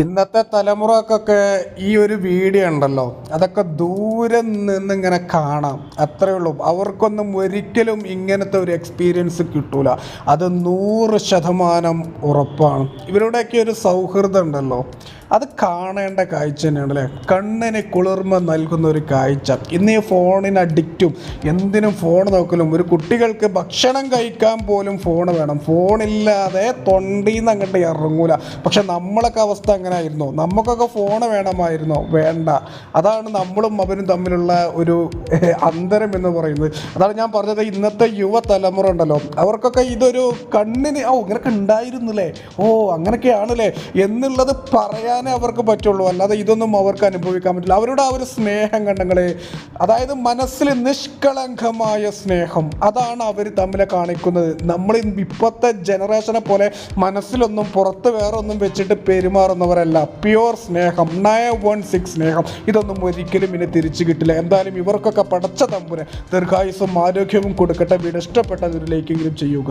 ഇന്നത്തെ തലമുറക്കൊക്കെ ഈ ഒരു വീഡിയോ ഉണ്ടല്ലോ അതൊക്കെ ദൂരെ നിന്നിങ്ങനെ കാണാം. അത്രേ ഉള്ളൂ. അവർക്കൊന്നും ഒരിക്കലും ഇങ്ങനത്തെ ഒരു എക്സ്പീരിയൻസ് കിട്ടൂല. അത് നൂറ് ശതമാനം ഉറപ്പാണ്. ഇവരുടെയൊക്കെ ഒരു സൗഹൃദം ഉണ്ടല്ലോ. അത് കാണേണ്ട കാഴ്ച തന്നെയാണ് അല്ലേ? കണ്ണിന് കുളിർമ നൽകുന്ന ഒരു കാഴ്ച. ഇന്ന് ഈ ഫോണിന് അഡിക്റ്റും എന്തിനും ഫോൺ നോക്കലും. ഒരു കുട്ടികൾക്ക് ഭക്ഷണം കഴിക്കാൻ പോലും ഫോൺ വേണം. ഫോണില്ലാതെ തൊണ്ടിയിൽ നിന്ന് അങ്ങോട്ട് ഇറങ്ങൂല. പക്ഷെ നമ്മളൊക്കെ അവസ്ഥ അങ്ങനെ ആയിരുന്നു നമുക്കൊക്കെ ഫോൺ വേണമായിരുന്നോ. വേണ്ട. അതാണ് നമ്മളും അവരും തമ്മിലുള്ള ഒരു അന്തരം എന്ന് പറയുന്നത്. അതാണ് ഞാൻ പറഞ്ഞത് ഇന്നത്തെ യുവതലമുറ ഉണ്ടല്ലോ. അവർക്കൊക്കെ ഇതൊരു കണ്ണിന് ഓ ഇങ്ങനൊക്കെ ഉണ്ടായിരുന്നില്ലേ? ഓ അങ്ങനെയൊക്കെയാണല്ലേ എന്നുള്ളത് പറയാനേ അവർക്ക് പറ്റുള്ളൂ. അല്ലാതെ ഇതൊന്നും അവർക്ക് അനുഭവിക്കാൻ പറ്റില്ല. അവരുടെ ആ ഒരു സ്നേഹം കണ്ടങ്ങളെ അതായത് മനസ്സിൽ നിഷ്കളങ്കമായ സ്നേഹം അതാണ് അവർ തമ്മിൽ കാണിക്കുന്നത്. നമ്മൾ ഇപ്പോഴത്തെ ജനറേഷനെ പോലെ മനസ്സിലൊന്നും പുറത്ത് വേറെ ഒന്നും വെച്ചിട്ട് പെരുമാറുന്നവരല്ല. പ്യുവർ സ്നേഹം നയൻ വൺ സിക്സ് സ്നേഹം. ഇതൊന്നും ഒരിക്കലും ഇനി തിരിച്ചു കിട്ടില്ല. എന്തായാലും ഇവർക്കൊക്കെ പടച്ച തമ്പുരെ ദീർഘായുസും ആരോഗ്യവും കൊടുക്കട്ടെ. വീട് ഇഷ്ടപ്പെട്ട ചെയ്യുക.